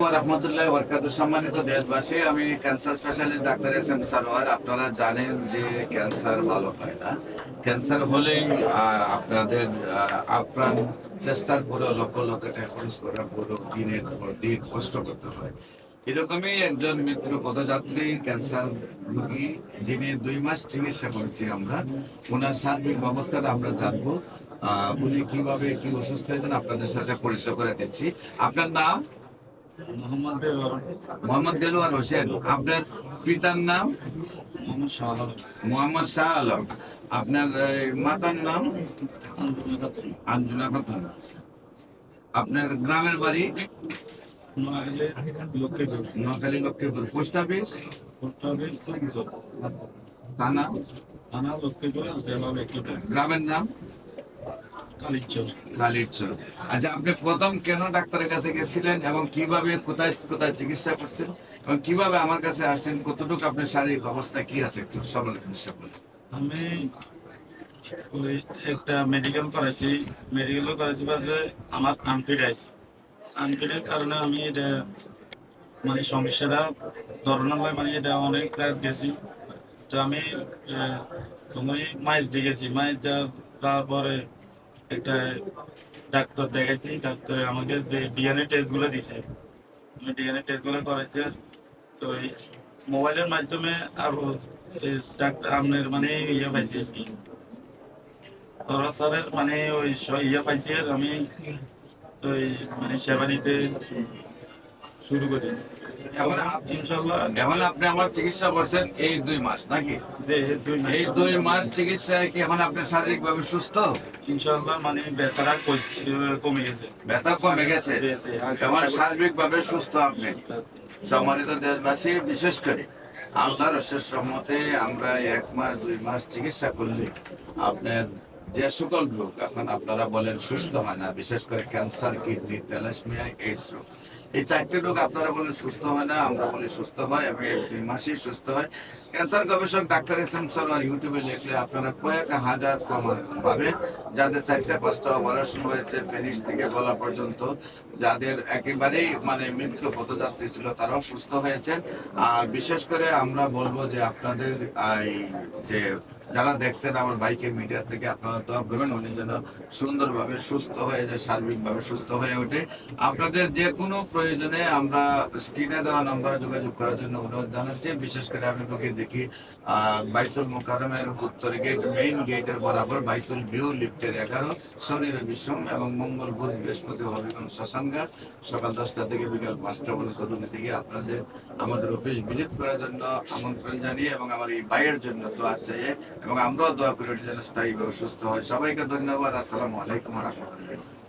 রহমতুল্লাহ বরকাত সম্মানিত দেশবাসী, আমি cancer specialist doctor S M Sarwar. আপনারা জানেন যে ক্যান্সার ভালো হয় না। ক্যান্সার হলেই আপনাদের আপ্রাণ চেষ্টার পরে লক্ষ লক্ষ টাকা খরচ করার পরেও দিনের পর দিন কষ্ট করতে হয়। এরকমই একজন মিত্র পদযাত্রী ক্যান্সার রোগী, যিনি দুই মাস চিকিৎসা করেছি আমরা। ওনার সার্বিক অবস্থাটা আমরা জানব। উনি কীভাবে কি অসুস্থ হয়েছেন আপনাদের সাথে পরিচয় করে দিচ্ছি। আপনার নাম? মোহাম্মদ দেলোয়ার হোসেন। আপনার পিতার নাম? মোহাম্মদ শাহ আলম। আপনার মাতার নাম? আঞ্জুনা খাতুন। আপনার গ্রামের বাড়ি? নোয়াখালী লক্ষ্মীপুর। Post office? থানা? থানা লক্ষ্মীপুর। গ্রামের নাম? আচ্ছা আপনি প্রথম কেন ডাক্তারের কাছে গেছিলেন এবং কীভাবে কোথায় কোথায় চিকিৎসা করছেন এবং কীভাবে আমার কাছে আসছেন? কতটুকু আপনার শারীরিক অবস্থা কি আছে? একটু সবার আমি ওই একটা মেডিকেল করেছি মেডিকেল করেছি বাদে আমার আনফিডাইস আনফিডের কারণে আমি এটা মানে সমস্যাটা ধরনের হয় মানে এটা অনেক গেছি। তো আমি সময় মাইজ দিয়ে মাইজ দেওয়ার- তারপরে একটা ডাক্তার দেখাইছি, ডাক্তার আমাকে যে ডিএনএ টেস্টগুলো দিছে। ডিএনএ টেস্টগুলো করাইছে। তো এই মোবাইলের মাধ্যমে আরও ডাক্তার আপনার মানে ইয়ে পাইছি আর কি। ধরা স্যারের মানে ওই ইয়ে পাইছি আর আমি। ওই মানে সেবা নিতে শুরু করি এখন আপনি আমার চিকিৎসা করছেন এই দুই মাস নাকি? এই দুই মাস চিকিৎসায় কি এখন আপনি শারীরিক ভাবে সুস্থ? ইনশাল্লাহ মানে ব্যথাটা কমে গেছে। ব্যথা কমে গেছে। এখন শারীরিক ভাবে সুস্থ আপনি? সম্মানিত দেশবাসী বিশেষ করে আল্লাহর শেষ সম্মতে আমরা এক মাস দুই মাস চিকিৎসা করলে আপনার যে সকল রোগ এখন আপনারা বলেন সুস্থ হয় না বিশেষ করে ক্যান্সার কিডনি তেলাসমিয়া এইস রোগ। এই চারটি রোগ আপনারা বলেন সুস্থ হয় না, আমরা বলি সুস্থ হয়, এবং দুই মাসেই সুস্থ হয়। ক্যান্সার গবেষক ডাক্তার এস এম সালোয়ার ইউটিউবে লিখলে আপনারা কয়েক হাজার প্রমাণ পাবেন, যাদের চারটা পাঁচটা অপারেশন হয়েছে পেনিস থেকে গলা পর্যন্ত, যাদের একেবারেই মানে মৃত্যু পথযাত্রী ছিল, তারাও সুস্থ হয়েছেন আর বিশেষ করে আমরা বলব যে আপনাদের এই যে যারা দেখছেন আমার বাইকের মিডিয়া থেকে, আপনারা দোয়া করবেন উনি যেন সুন্দরভাবে সুস্থ হয়ে যায়, সার্বিকভাবে সুস্থ হয়ে ওঠে। আপনাদের যে কোনো প্রয়োজনে আমরা স্ক্রিনে দেওয়া নম্বরে যোগাযোগ করার জন্য অনুরোধ জানাচ্ছি। বিশেষ করে আমি লোকে দেখি বাইতুল মোকারমের উত্তর গেট মেইন গেটের বরাবর বাইতুল ভিউ লিফটের এগারো, শনি, রবি, সোম এবং মঙ্গল বুধ, বৃহস্পতি হবিগঞ্জ শ্মশানঘাট সকাল দশটা থেকে বিকাল পাঁচটা পর্যন্ত রুমে থেকে আপনাদের, আমাদের অফিস ভিজিট করার জন্য আমন্ত্রণ জানিয়ে এবং আমার এই ভাইয়ের জন্য তো চাইয়ে এবং আমরাও দোয়া করি যেন স্থায়ীভাবে সুস্থ হয়। সবাইকে ধন্যবাদ। আসসালামু আলাইকুম রহমতুল্লাহ